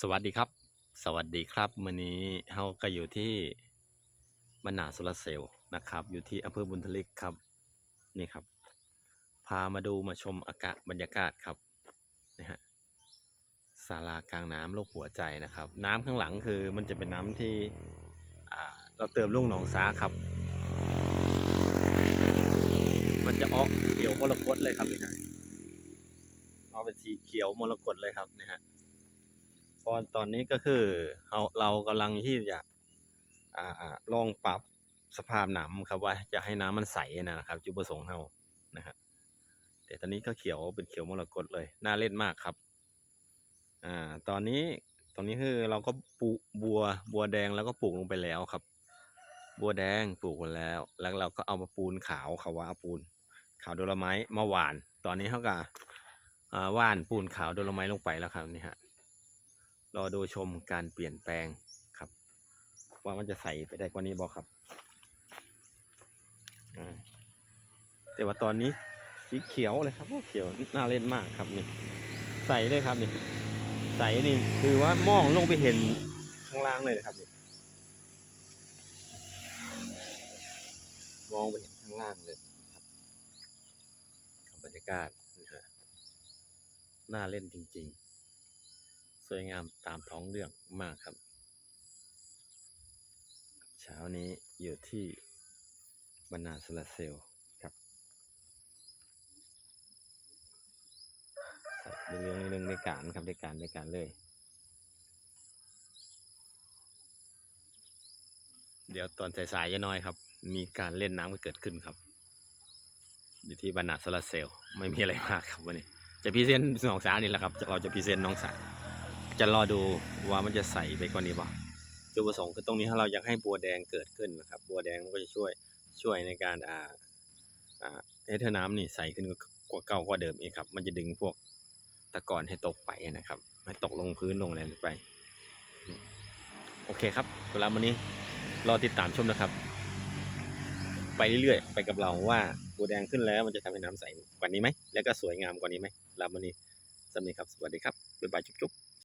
สวัสดีครับ สวัสดีครับวันนี้เฮาก็อยู่ที่มนาโซลาร์เซลล์นะครับ อยู่ที่อำเภอบุญทลิกครับนี่ครับ พามาดูมาชมอากาศบรรยากาศครับนะฮะศาลากลางน้ำโลกหัวใจนะครับ น้ำข้างหลังคือมันจะเป็นน้ำที่เราเติมลุ่งหนองสาครับ มันจะออกเขียวมรกตเลยครับนี่ฮะออกเป็นสีเขียวมรกตเลยครับนะฮะ ตอนตอนนี้ก็คือเราเรากำลังที่จะอ่าลองปรับสภาพน้ำครับว่าจะให้น้ำมันใสนะครับ จุดประสงค์เรานะฮะแต่ตอนนี้ก็เขียวเป็นเขียวมรกตเลย น่าเล่นมากครับอ่าตอนนี้ตอนนี้คือเราก็ปลูกบัวบัวแดงแล้วก็ปลูกลงไปแล้วครับ บัวแดงปลูกไปแล้ว แล้วเราก็เอามาปูนขาวขาว่าปูน ขาวโดลไม้มาหวาน ตอนนี้เขาก็อ่าหว่านปูนขาวโดลไม้ลงไปแล้วครับนี่ฮะ รอดูชมการเปลี่ยนแปลงครับ ว่ามันจะใส่ไปได้กว่านี้บอกครับแต่ว่าตอนนี้สีเขียวเลยครับเขียวน่าเล่นมากครับนี่ใส่เลยครับนี่ใส่นี่คือว่ามองลงไปเห็นข้างล่างเลยนะครับนี่มองไปเห็นข้างล่างเลยครับบรรยากาศนะฮะน่าเล่นจริง ๆ สวยงามตามท้องเรื่องมากครับ เช้านี้อยู่ที่บรรณาโซลาเซลครับเรื่องเรื่องเรื่องในการครับในการในการเลย เดี๋ยวตอนสายๆจะน้อยครับ มีการเล่นน้ำกันเกิดขึ้นครับ อยู่ที่บรรณาโซลาเซล ไม่มีอะไรมากครับวันนี้จะพรีเซนต์สองสานี่แหละครับ เราจะพรีเซนต์น้องสา จะรอดูว่ามันจะใสไปกว่านี้บ่จุดประสงค์คือตรงนี้ถ้าเราอยากให้บัวแดงเกิดขึ้นนะครับ บัวแดงมันก็จะช่วยช่วยในการอ่าอ่าให้เธอน้ำนี่ใสขึ้นกว่าเก่ากว่าเดิมอีกครับ มันจะดึงพวกตะกอนให้ตกไปนะครับให้ตกลงพื้นลงอะไรไป โอเคครับเวลาวันนี้รอติดตามชมนะครับ ไปเรื่อยๆไปกับเราว่าบัวแดงขึ้นแล้วมันจะทำให้น้ำใสกว่านี้ไหมแล้วก็สวยงามกว่านี้ไหมลาวันนี้สำหรับนี้ครับ สวัสดีครับบ๊ายบายจุ๊บๆ